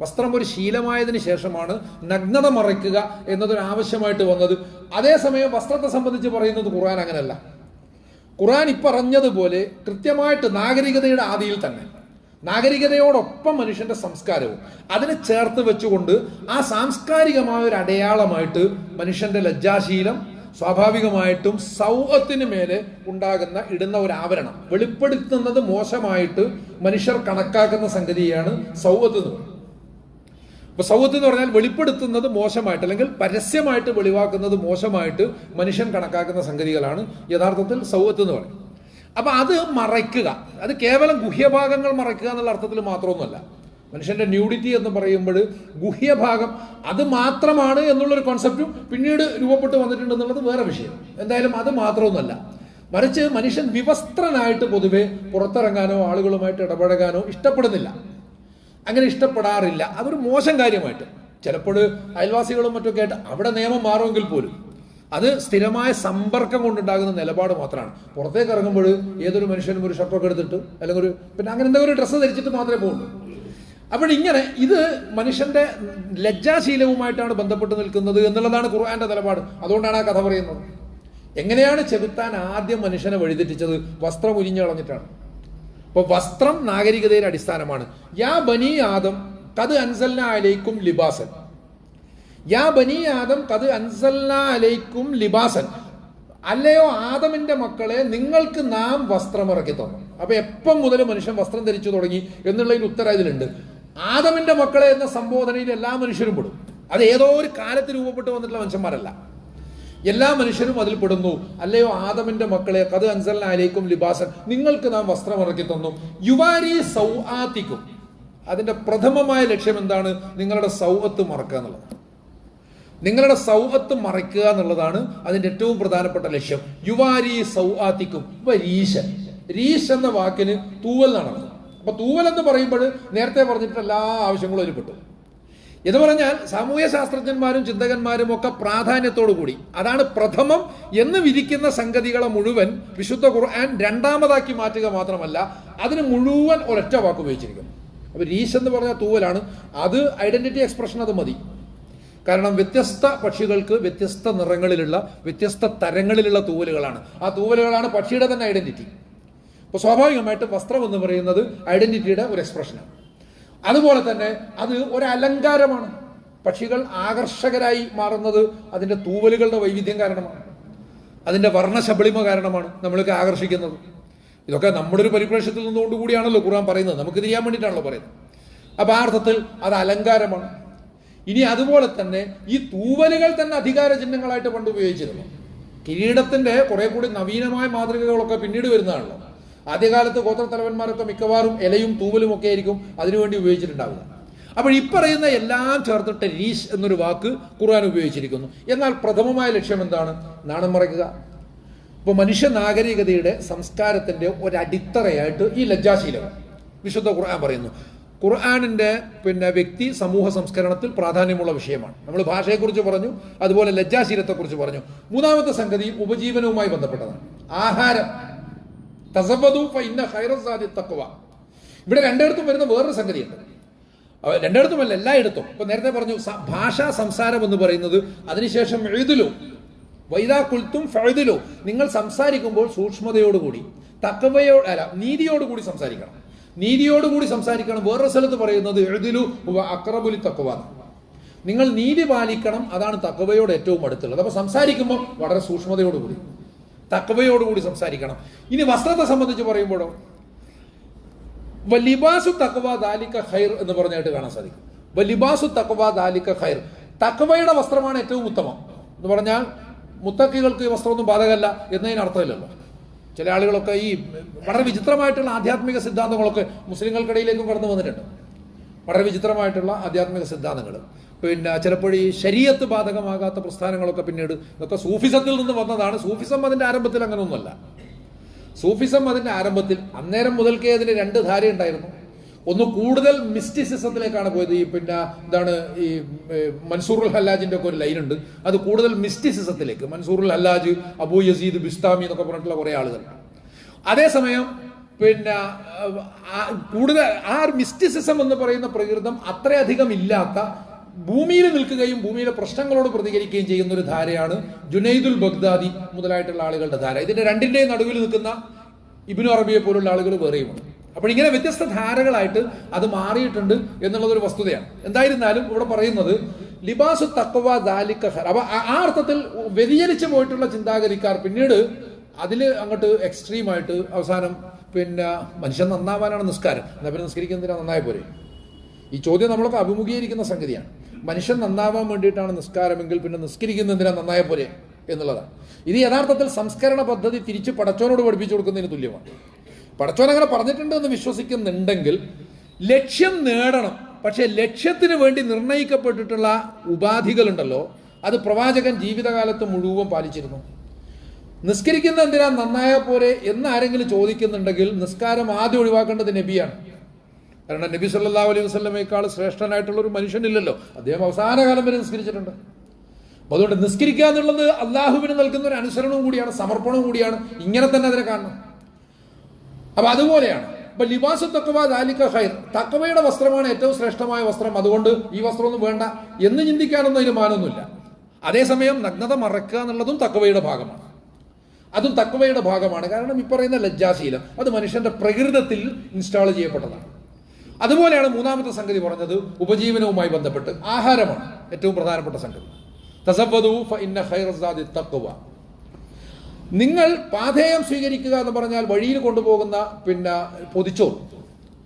വസ്ത്രം ഒരു ശീലമായതിനു ശേഷമാണ് നഗ്നത മറയ്ക്കുക എന്നതൊരു ആവശ്യമായിട്ട് വന്നത്. അതേസമയം വസ്ത്രത്തെ സംബന്ധിച്ച് പറയുന്നത് ഖുർആൻ അങ്ങനെയല്ല. ഖുർആൻ പറഞ്ഞതുപോലെ കൃത്യമായിട്ട് നാഗരികതയുടെ ആദിയിൽ തന്നെ. നാഗരികതയോടൊപ്പം മനുഷ്യന്റെ സംസ്കാരവും. അതിനെ ചേർത്ത് വെച്ചുകൊണ്ട് ആ സാംസ്കാരികമായ ഒരു അടയാളമായിട്ട് മനുഷ്യന്റെ ലജ്ജാശീലം സ്വാഭാവികമായിട്ടും സൗഹത്തിന് മേലെ ഉണ്ടാകുന്ന ഇടുന്ന ഒരു ആവരണം. വെളിപ്പെടുത്തുന്നത് മോശമായിട്ട് മനുഷ്യർ കണക്കാക്കുന്ന സംഗതിയാണ് സൗഹത്ത് എന്ന് അപ്പൊ സൗഹത്ത് എന്ന് പറഞ്ഞാൽ വെളിപ്പെടുത്തുന്നത് മോശമായിട്ട് അല്ലെങ്കിൽ പരസ്യമായിട്ട് വെളിവാക്കുന്നത് മോശമായിട്ട് മനുഷ്യൻ കണക്കാക്കുന്ന സംഗതികളാണ് യഥാർത്ഥത്തിൽ സൗഹത്ത് എന്ന് പറയും അപ്പൊ അത് മറയ്ക്കുക. അത് കേവലം ഗുഹ്യഭാഗങ്ങൾ മറയ്ക്കുക എന്നുള്ള അർത്ഥത്തിൽ മാത്രമൊന്നുമല്ല. മനുഷ്യന്റെ ന്യൂഡിറ്റി എന്ന് പറയുമ്പോൾ ഗുഹ്യഭാഗം അത് മാത്രമാണ് എന്നുള്ളൊരു കോൺസെപ്റ്റും പിന്നീട് രൂപപ്പെട്ട് വന്നിട്ടുണ്ട് എന്നുള്ളത് വേറെ വിഷയം. എന്തായാലും അത് മാത്രമൊന്നുമല്ല. മറിച്ച് മനുഷ്യൻ വിവസ്ത്രനായിട്ട് പൊതുവെ പുറത്തിറങ്ങാനോ ആളുകളുമായിട്ട് ഇടപഴകാനോ ഇഷ്ടപ്പെടുന്നില്ല. അങ്ങനെ ഇഷ്ടപ്പെടാറില്ല. അതൊരു മോശം കാര്യമായിട്ട്. ചിലപ്പോൾ അയൽവാസികളും മറ്റൊക്കെ ആയിട്ട് അവിടെ നിയമം മാറുമെങ്കിൽ പോലും അത് സ്ഥിരമായ സമ്പർക്കം കൊണ്ടുണ്ടാകുന്ന നിലപാട് മാത്രമാണ്. പുറത്തേക്ക് ഇറങ്ങുമ്പോൾ ഏതൊരു മനുഷ്യനും ഒരു ഷർട്ടൊക്കെ എടുത്തിട്ട് അല്ലെങ്കിൽ ഒരു പിന്നെ അങ്ങനെ എന്തെങ്കിലും ഒരു ഡ്രസ്സ് ധരിച്ചിട്ട് മാത്രമേ പോകുള്ളൂ. അപ്പോൾ ഇങ്ങനെ ഇത് മനുഷ്യന്റെ ലജ്ജാശീലവുമായിട്ടാണ് ബന്ധപ്പെട്ട് നിൽക്കുന്നത് എന്നുള്ളതാണ് ഖുർആന്റെ നിലപാട്. അതുകൊണ്ടാണ് ആ കഥ പറയുന്നത്. എങ്ങനെയാണ് ചെകുത്താൻ ആദ്യം മനുഷ്യനെ വഴിതെറ്റിച്ചത്? വസ്ത്രം ഉരിഞ്ഞളഞ്ഞിട്ടാണ് അപ്പൊ വസ്ത്രം നാഗരികതയുടെ അടിസ്ഥാനമാണ്. യാ ബനി ആദം കത് അൻസല്ല അലൈക്കും ലിബാസൻ. യാ ബനി ആദം കത് അൻസല്ല അലൈക്കും ലിബാസൻ. അല്ലയോ ആദമിന്റെ മക്കളെ നിങ്ങൾക്ക് നാം വസ്ത്രം ഇറക്കി തന്നു. അപ്പൊ എപ്പം മുതൽ മനുഷ്യൻ വസ്ത്രം ധരിച്ചു തുടങ്ങി എന്നുള്ളതിന് ഉത്തരം ഇതിലുണ്ട്. ആദമിന്റെ മക്കളെ എന്ന സംബോധനയിൽ എല്ലാ മനുഷ്യരും പെടും. അത് ഏതോ ഒരു കാലത്ത് രൂപപ്പെട്ട് വന്നിട്ടുള്ള മനുഷ്യന്മാരല്ല. എല്ലാ മനുഷ്യരും അതിൽ പെടുന്നു. അല്ലയോ ആദമിന്റെ മക്കളെ കത് അലൈക്കും ലിബാസൻ. നിങ്ങൾക്ക് നാം വസ്ത്രം ഇറക്കി തന്നു. യുവാരി സൗആത്തിക്കും. അതിന്റെ പ്രഥമമായ ലക്ഷ്യം എന്താണ്? നിങ്ങളുടെ സൗഹത്ത് മറക്കുക എന്നുള്ളത്. നിങ്ങളുടെ സൗഹത്ത് മറയ്ക്കുക എന്നുള്ളതാണ് അതിന്റെ ഏറ്റവും പ്രധാനപ്പെട്ട ലക്ഷ്യം. യുവാരി സൗആത്തിക്കും. ഇപ്പൊ രീശൻ രീശ് എന്ന വാക്കിന് തൂവൽ നടന്നു അപ്പൊ തൂവൽ എന്ന് പറയുമ്പോൾ നേരത്തെ പറഞ്ഞിട്ട് എല്ലാ ആവശ്യങ്ങളും ഒരുപെട്ടു പെട്ടു. എന്ന് പറഞ്ഞാൽ സാമൂഹ്യ ശാസ്ത്രജ്ഞന്മാരും ചിന്തകന്മാരും ഒക്കെ പ്രാധാന്യത്തോടു കൂടി. അതാണ് പ്രഥമം എന്ന് വിരിക്കുന്ന സംഗതികളെ മുഴുവൻ വിശുദ്ധ ഖുർആൻ രണ്ടാമതാക്കി മാറ്റുക മാത്രമല്ല അതിന് മുഴുവൻ ഒരൊറ്റ വാക്ക് ഉപയോഗിച്ചിരിക്കുന്നു. അപ്പൊ രീശ് എന്ന് പറഞ്ഞ തൂവലാണ്. അത് ഐഡന്റിറ്റി എക്സ്പ്രഷൻ അത് മതി. കാരണം വ്യത്യസ്ത പക്ഷികൾക്ക് വ്യത്യസ്ത നിറങ്ങളിലുള്ള വ്യത്യസ്ത തരങ്ങളിലുള്ള തൂവലുകളാണ്. ആ തൂവലുകളാണ് പക്ഷിയുടെ തന്നെ ഐഡന്റിറ്റി അപ്പോൾ സ്വാഭാവികമായിട്ടും വസ്ത്രം എന്ന് പറയുന്നത് ഐഡന്റിറ്റിയുടെ ഒരു എക്സ്പ്രഷനാണ് അതുപോലെ തന്നെ അത് ഒരു അലങ്കാരമാണ് പക്ഷികൾ ആകർഷകരായി മാറുന്നത് അതിന്റെ തൂവലുകളുടെ വൈവിധ്യം കാരണമാണ്. അതിന്റെ വർണശബളിമ കാരണമാണ് നമ്മളൊക്കെ ആകർഷിക്കുന്നത്. ഇതൊക്കെ നമ്മുടെ ഒരു പരിപ്രേക്ഷത്തിൽ നിന്നുകൊണ്ട് കൂടിയാണല്ലോ ഖുർആൻ പറയുന്നത്. നമുക്ക് തിരിയാൻ വേണ്ടിയിട്ടാണല്ലോ പറയുന്നത്. അപ്പോൾ ആ അർത്ഥത്തിൽ അത് അലങ്കാരമാണ്. ഇനി അതുപോലെ തന്നെ ഈ തൂവലുകൾ തന്നെ അധികാര ചിഹ്നങ്ങളായിട്ട് പണ്ട് ഉപയോഗിച്ചിരുന്നു. കിരീടത്തിന്റെ കുറെ കൂടി നവീനമായ മാതൃകകളൊക്കെ പിന്നീട് വരുന്നതാണല്ലോ. ആദ്യകാലത്ത് ഗോത്രത്തലവന്മാരൊക്കെ മിക്കവാറും ഇലയും തൂവലും ഒക്കെ ആയിരിക്കും അതിനുവേണ്ടി ഉപയോഗിച്ചിട്ടുണ്ടാവുക. അപ്പോൾ ഈ പറയുന്ന എല്ലാം ചേർത്തിട്ട് രീഷ് എന്നൊരു വാക്ക് ഖുർആൻ ഉപയോഗിച്ചിരിക്കുന്നു. എന്നാൽ പ്രഥമമായ ലക്ഷ്യം എന്താണ്? നാണം മറയ്ക്കുക. ഇപ്പോൾ മനുഷ്യ നാഗരികതയുടെ സംസ്കാരത്തിന്റെ ഒരടിത്തറയായിട്ട് ഈ ലജ്ജാശീലം വിശുദ്ധ ഖുർആൻ പറയുന്നു. ഖുർആാനിന്റെ പിന്നെ വ്യക്തി സമൂഹ സംസ്കരണത്തിൽ പ്രാധാന്യമുള്ള വിഷയമാണ്. നമ്മൾ ഭാഷയെക്കുറിച്ച് പറഞ്ഞു അതുപോലെ ലജ്ജാശീലത്തെക്കുറിച്ച് പറഞ്ഞു. മൂന്നാമത്തെ സംഗതി ഉപജീവനവുമായി ബന്ധപ്പെട്ടതാണ്. ആഹാരം. ഇവിടെ രണ്ടിടത്തും വരുന്ന വേറൊരു സംഗതിയുണ്ട്. രണ്ടിടത്തുമല്ല എല്ലായിടത്തും. ഇപ്പൊ നേരത്തെ പറഞ്ഞു ഭാഷാ സംസാരം എന്ന് പറയുന്നത് അതിനുശേഷം എഴുതിലോ. വൈദാ കുൽത്തും ഫഴുതിലോ. നിങ്ങൾ സംസാരിക്കുമ്പോൾ സൂക്ഷ്മതയോടുകൂടി തക്കവയോ അല്ല നീതിയോടുകൂടി സംസാരിക്കണം. നീതിയോടുകൂടി സംസാരിക്കണം. വേറൊരു സ്ഥലത്ത് പറയുന്നത് എഴുതിലു അക്രബുലി തക്കവ നിങ്ങൾ നീതി പാലിക്കണം അതാണ് തക്കവയോട് ഏറ്റവും അടുത്തുള്ളത്. അപ്പൊ സംസാരിക്കുമ്പോൾ വളരെ സൂക്ഷ്മതയോടുകൂടി. തക്കവയോടുകൂടി സംസാരിക്കണം. ഇനി വസ്ത്രത്തെ സംബന്ധിച്ച് പറയുമ്പോഴോ വലിബാസു തക്വ ദാലിക്ക ഖൈർ എന്ന് പറഞ്ഞായിട്ട് കാണാൻ സാധിക്കും. വലിബാസു തക്വ ദാലിക്ക ഖൈർ തക്വയുടെ വസ്ത്രമാണ് ഏറ്റവും ഉത്തമം. എന്ന് പറഞ്ഞാൽ മുത്തക്കികൾക്ക് ഈ വസ്ത്രമൊന്നും ബാധകമല്ല എന്നതിന് അർത്ഥമില്ലല്ലോ. ചില ആളുകളൊക്കെ ഈ വളരെ വിചിത്രമായിട്ടുള്ള ആധ്യാത്മിക സിദ്ധാന്തങ്ങളൊക്കെ മുസ്ലിങ്ങൾക്കിടയിലേക്കും കടന്നു വന്നിട്ടുണ്ട്. വളരെ വിചിത്രമായിട്ടുള്ള ആധ്യാത്മിക സിദ്ധാന്തങ്ങൾ പിന്നെ ചിലപ്പോൾ ഈ ശരീരത്ത് ബാധകമാകാത്ത പ്രസ്ഥാനങ്ങളൊക്കെ പിന്നീട് ഇതൊക്കെ സൂഫിസത്തിൽ നിന്ന് വന്നതാണ്. സൂഫിസം അതിന്റെ ആരംഭത്തിൽ അങ്ങനെയൊന്നുമല്ല സൂഫിസം അതിന്റെ ആരംഭത്തിൽ അന്നേരം മുതൽക്കേ അതിന് രണ്ട് ധാരയുണ്ടായിരുന്നു ഒന്ന് കൂടുതൽ മിസ്റ്റിസിസത്തിലേക്കാണ് പോയത്. ഈ പിന്നെ ഇതാണ് ഈ മൻസൂറുൽ ഹല്ലാജിന്റെ ഒക്കെ ഒരു ലൈൻ ഉണ്ട്. അത് കൂടുതൽ മിസ്റ്റിസിസത്തിലേക്ക്. മൻസൂറുൽ ഹല്ലാജ് അബൂ യസീദ് ബിസ്താമി എന്നൊക്കെ പറഞ്ഞിട്ടുള്ള കുറേ ആളുകൾ. അതേസമയം പിന്നെ കൂടുതൽ ആ മിസ്റ്റിസിസം എന്ന് പറയുന്ന പ്രകൃതം അത്രയധികം ഇല്ലാത്ത ഭൂമിയിൽ നിൽക്കുകയും ഭൂമിയിലെ പ്രശ്നങ്ങളോട് പ്രതികരിക്കുകയും ചെയ്യുന്ന ഒരു ധാരയാണ് ജുനൈദുൽ ബഗ്ദാദി മുതലായിട്ടുള്ള ആളുകളുടെ ധാര. ഇതിന്റെ രണ്ടിന്റെയും നടുവിൽ നിൽക്കുന്ന ഇബിനു അറബിയെ പോലുള്ള ആളുകൾ വേറെയുമുണ്ട്. അപ്പോൾ ഇങ്ങനെ വ്യത്യസ്ത ധാരകളായിട്ട് അത് മാറിയിട്ടുണ്ട് എന്നുള്ളത് ഒരു വസ്തുതയാണ്. എന്തായിരുന്നാലും ഇവിടെ പറയുന്നത് ലിബാസു തക്വ ദാലിക്ക ഹർ അപ്പൊ ആ- അർത്ഥത്തിൽ വ്യതിചലിച്ചു പോയിട്ടുള്ള ചിന്താഗതിക്കാർ പിന്നീട് അതിൽ അങ്ങോട്ട് എക്സ്ട്രീം ആയിട്ട് അവസാനം പിന്നെ മനുഷ്യൻ നന്നാവാനാണ് നിസ്കാരം. എന്നാൽ പിന്നെ നിസ്കരിക്കുന്നതിനാ നന്നായ പോരെ? ഈ ചോദ്യം നമ്മളൊക്കെ അഭിമുഖീകരിക്കുന്ന സംഗതിയാണ്. മനുഷ്യൻ നന്നാവാൻ വേണ്ടിയിട്ടാണ് നിസ്കാരമെങ്കിൽ പിന്നെ നിസ്കരിക്കുന്നതിനാ നന്നായ പോലെ എന്നുള്ളതാണ്. ഇത് യഥാർത്ഥത്തിൽ സംസ്കരണ പദ്ധതി തിരിച്ച് പടച്ചോനോട് പഠിപ്പിച്ചു കൊടുക്കുന്നതിന് തുല്യമാണ്. പടച്ചോൻ അങ്ങനെ പറഞ്ഞിട്ടുണ്ട് എന്ന് വിശ്വസിക്കുന്നുണ്ടെങ്കിൽ ലക്ഷ്യം നേടണം. പക്ഷേ ലക്ഷ്യത്തിന് വേണ്ടി നിർണയിക്കപ്പെട്ടിട്ടുള്ള ഉപാധികളുണ്ടല്ലോ അത് പ്രവാചകൻ ജീവിതകാലത്ത് മുഴുവൻ പാലിച്ചിരുന്നു. നിസ്കരിക്കുന്ന എന്തിനാ നന്നായ പോരെ എന്ന് ആരെങ്കിലും ചോദിക്കുന്നുണ്ടെങ്കിൽ നിസ്കാരം ആദ്യം ഒഴിവാക്കേണ്ടത് നബിയാണ്. കാരണം നബി സല്ലാ അലൈഹി വസ്ലമേക്കാൾ ശ്രേഷ്ഠനായിട്ടുള്ള ഒരു മനുഷ്യനില്ലല്ലോ. അദ്ദേഹം അവസാന കാലം വരെ നിസ്കരിച്ചിട്ടുണ്ട്. അപ്പൊ അതുകൊണ്ട് നിസ്കരിക്കുക എന്നുള്ളത് അള്ളാഹുവിന് നൽകുന്ന ഒരു അനുസരണവും കൂടിയാണ് സമർപ്പണവും കൂടിയാണ്. ഇങ്ങനെ തന്നെ അതിനെ കാണണം. അപ്പൊ അതുപോലെയാണ്. അപ്പൊ ലിബാസ് തക്കവ ദാലിക്ക ഖൈർ. തക്കവയുടെ വസ്ത്രമാണ് ഏറ്റവും ശ്രേഷ്ഠമായ വസ്ത്രം. അതുകൊണ്ട് ഈ വസ്ത്രമൊന്നും വേണ്ട എന്ന് ചിന്തിക്കാനൊന്നും അതിന് മാനൊന്നുമില്ല. അതേസമയം നഗ്നത മറക്കുക എന്നുള്ളതും തക്കവയുടെ ഭാഗമാണ്. അതും തക്കവയുടെ ഭാഗമാണ്. കാരണം ഈ പറയുന്ന ലജ്ജാശീലം. അത് മനുഷ്യന്റെ പ്രകൃതത്തിൽ ഇൻസ്റ്റാൾ ചെയ്യപ്പെട്ടതാണ്. അതുപോലെയാണ് മൂന്നാമത്തെ സംഗതി പറഞ്ഞത് ഉപജീവനവുമായി ബന്ധപ്പെട്ട്. ആഹാരമാണ് ഏറ്റവും പ്രധാനപ്പെട്ട സംഗതി. ഖൈറസാദി തഖ്വ നിങ്ങൾ പാഥേയം സ്വീകരിക്കുക എന്ന് പറഞ്ഞാൽ വഴിയിൽ കൊണ്ടുപോകുന്ന പിന്നെ പൊതിച്ചോറ്.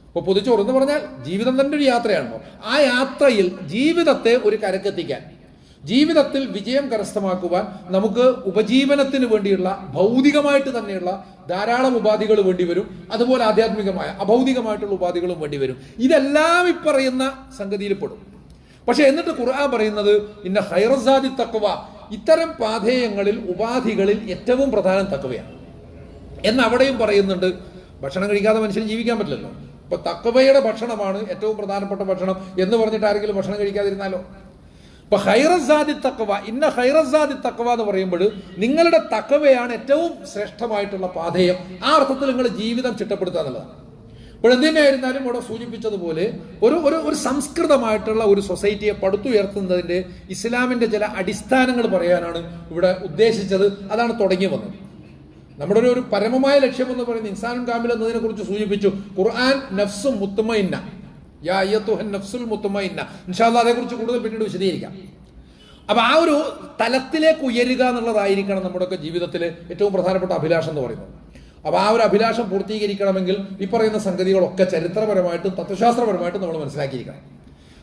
അപ്പോൾ പൊതിച്ചോറ് എന്ന് പറഞ്ഞാൽ ജീവിതം തന്നെ ഒരു യാത്രയാണല്ലോ ആ യാത്രയിൽ ജീവിതത്തെ ഒരു കരക്കെത്തിക്കാൻ. ജീവിതത്തിൽ വിജയം കരസ്ഥമാക്കുവാൻ നമുക്ക് ഉപജീവനത്തിന് വേണ്ടിയുള്ള ഭൗതികമായിട്ട് തന്നെയുള്ള ധാരാളം ഉപാധികൾ വേണ്ടി വരും. അതുപോലെ ആധ്യാത്മികമായ അഭൗതികമായിട്ടുള്ള ഉപാധികളും വേണ്ടി വരും. ഇതെല്ലാം ഇപ്പറയുന്ന പറയുന്ന സംഗതിയിൽ പെടും. പക്ഷെ എന്നിട്ട് ഖുർആൻ പറയുന്നത് ഇന്ന ഹൈറസാദി തക്കവ ഇത്തരം പാധേയങ്ങളിൽ ഉപാധികളിൽ ഏറ്റവും പ്രധാനം തക്കവയാണ് എന്ന് അവിടെയും പറയുന്നുണ്ട് ഭക്ഷണം കഴിക്കാതെ മനുഷ്യന് ജീവിക്കാൻ പറ്റില്ലല്ലോ. ഇപ്പൊ തക്കവയുടെ ഭക്ഷണമാണ് ഏറ്റവും പ്രധാനപ്പെട്ട ഭക്ഷണം എന്ന് പറഞ്ഞിട്ട് ആരെങ്കിലും ഭക്ഷണം കഴിക്കാതിരുന്നാലോ? ഇപ്പൊ ഹൈറസാദി തക്കവ ഇന്ന ഹൈറസാദി തക്കവ എന്ന് പറയുമ്പോൾ നിങ്ങളുടെ തക്കവയാണ് ഏറ്റവും ശ്രേഷ്ഠമായിട്ടുള്ള പാതയം. ആ അർത്ഥത്തിൽ നിങ്ങൾ ജീവിതം ചിട്ടപ്പെടുത്തുക എന്നുള്ളതാണ്. ഇപ്പോൾ എന്തിനായിരുന്നാലും ഇവിടെ സൂചിപ്പിച്ചതുപോലെ ഒരു ഒരു ഒരു സംസ്കൃതമായിട്ടുള്ള ഒരു സൊസൈറ്റിയെ പടുത്തുയർത്തുന്നതിന്റെ ഇസ്ലാമിന്റെ ചില അടിസ്ഥാനങ്ങൾ പറയാനാണ് ഇവിടെ ഉദ്ദേശിച്ചത്. അതാണ് തുടങ്ങി വന്നത്. നമ്മുടെ ഒരു ഒരു പരമമായ ലക്ഷ്യം എന്ന് പറയുന്നത് ഇൻസാനും കാമിൽ എന്നതിനെ കുറിച്ച് സൂചിപ്പിച്ചു. ഖുർആൻ നഫ്സും മുത്തുമയിന്ന യാ അതേക്കുറിച്ച് കൂടുതൽ പിന്നീട് വിശദീകരിക്കാം. അപ്പൊ ആ ഒരു തലത്തിലേക്ക് ഉയരുക എന്നുള്ളതായിരിക്കണം നമ്മുടെയൊക്കെ ജീവിതത്തിൽ ഏറ്റവും പ്രധാനപ്പെട്ട അഭിലാഷം എന്ന് പറയുന്നത്. അപ്പൊ ആ ഒരു അഭിലാഷം പൂർത്തീകരിക്കണമെങ്കിൽ ഈ പറയുന്ന സംഗതികളൊക്കെ ചരിത്രപരമായിട്ടും തത്വശാസ്ത്രപരമായിട്ടും നമ്മൾ മനസ്സിലാക്കിയിരിക്കണം.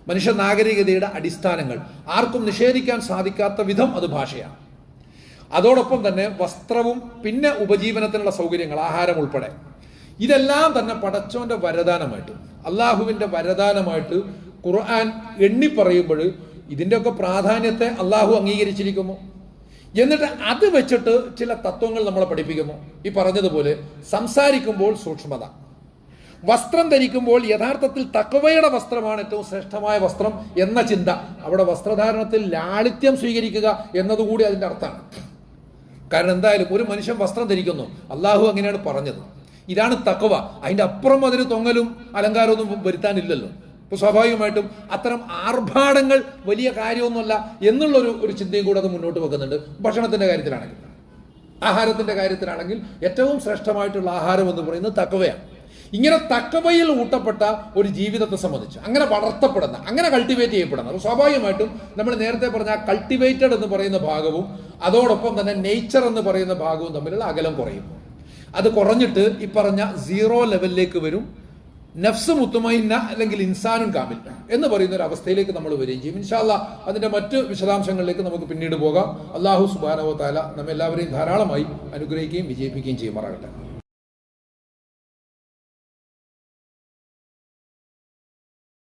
മനുഷ്യ നാഗരികതയുടെ അടിസ്ഥാനങ്ങൾ. ആർക്കും നിഷേധിക്കാൻ സാധിക്കാത്ത വിധം അത് ഭാഷയാണ്. അതോടൊപ്പം തന്നെ വസ്ത്രവും പിന്നെ ഉപജീവനത്തിനുള്ള സൗകര്യങ്ങൾ ആഹാരം ഉൾപ്പെടെ. ഇതെല്ലാം തന്നെ പടച്ചോന്റെ വരദാനമായിട്ട് അള്ളാഹുവിന്റെ വരദാനമായിട്ട് ഖുർആൻ എണ്ണി പറയുമ്പോൾ ഇതിന്റെയൊക്കെ പ്രാധാന്യത്തെ അള്ളാഹു അംഗീകരിച്ചിരിക്കുമോ എന്നിട്ട് അത് വെച്ചിട്ട് ചില തത്വങ്ങൾ നമ്മളെ പഠിപ്പിക്കുന്നു. ഈ പറഞ്ഞതുപോലെ സംസാരിക്കുമ്പോൾ സൂക്ഷ്മത. വസ്ത്രം ധരിക്കുമ്പോൾ യഥാർത്ഥത്തിൽ തക്കവയുടെ വസ്ത്രമാണ് ഏറ്റവും ശ്രേഷ്ഠമായ വസ്ത്രം എന്ന ചിന്ത. അവിടെ വസ്ത്രധാരണത്തിൽ ലാളിത്യം സ്വീകരിക്കുക എന്നതുകൂടി അതിന്റെ അർത്ഥമാണ്. കാരണം എന്തായാലും ഒരു മനുഷ്യൻ വസ്ത്രം ധരിക്കുന്നു. അള്ളാഹു അങ്ങനെയാണ് പറഞ്ഞത്. ഇതാണ് തക്കവ. അതിന്റെ അപ്പുറം അതിന് തൊങ്ങലും അലങ്കാരമൊന്നും വരുത്താനില്ലല്ലോ. അപ്പോൾ സ്വാഭാവികമായിട്ടും അത്തരം ആർഭാടങ്ങൾ വലിയ കാര്യമൊന്നുമല്ല എന്നുള്ളൊരു ഒരു ചിന്തയും കൂടെ അത് മുന്നോട്ട് വെക്കുന്നുണ്ട്. ഭക്ഷണത്തിന്റെ കാര്യത്തിലാണെങ്കിൽ. ആഹാരത്തിന്റെ കാര്യത്തിലാണെങ്കിൽ ഏറ്റവും ശ്രേഷ്ഠമായിട്ടുള്ള ആഹാരം എന്ന് പറയുന്നത് തക്കവയാണ്. ഇങ്ങനെ തക്കവയിൽ ഊട്ടപ്പെട്ട ഒരു ജീവിതത്തെ സംബന്ധിച്ച് അങ്ങനെ വളർത്തപ്പെടുന്ന അങ്ങനെ കൾട്ടിവേറ്റ് ചെയ്യപ്പെടുന്ന സ്വാഭാവികമായിട്ടും നമ്മൾ നേരത്തെ പറഞ്ഞ കൾട്ടിവേറ്റഡ് എന്ന് പറയുന്ന ഭാഗവും അതോടൊപ്പം തന്നെ നേച്ചർ എന്ന് പറയുന്ന ഭാഗവും തമ്മിലുള്ള അകലം കുറയും. അത് കുറഞ്ഞിട്ട് ഈ പറഞ്ഞ സീറോ ലെവലിലേക്ക് വരും. നഫ്സ് മുത്തുമൈന അല്ലെങ്കിൽ ഇൻസാനും കാമിൽ എന്ന് പറയുന്ന ഒരു അവസ്ഥയിലേക്ക് നമ്മൾ വരികയും ചെയ്യും. ഇൻഷാല്ല അതിന്റെ മറ്റ് വിശദാംശങ്ങളിലേക്ക് നമുക്ക് പിന്നീട് പോകാം. അള്ളാഹു സുബാനോ താല നമ്മെല്ലാവരെയും ധാരാളമായി അനുഗ്രഹിക്കുകയും വിജയിപ്പിക്കുകയും ചെയ്യുമാറാകട്ടെ.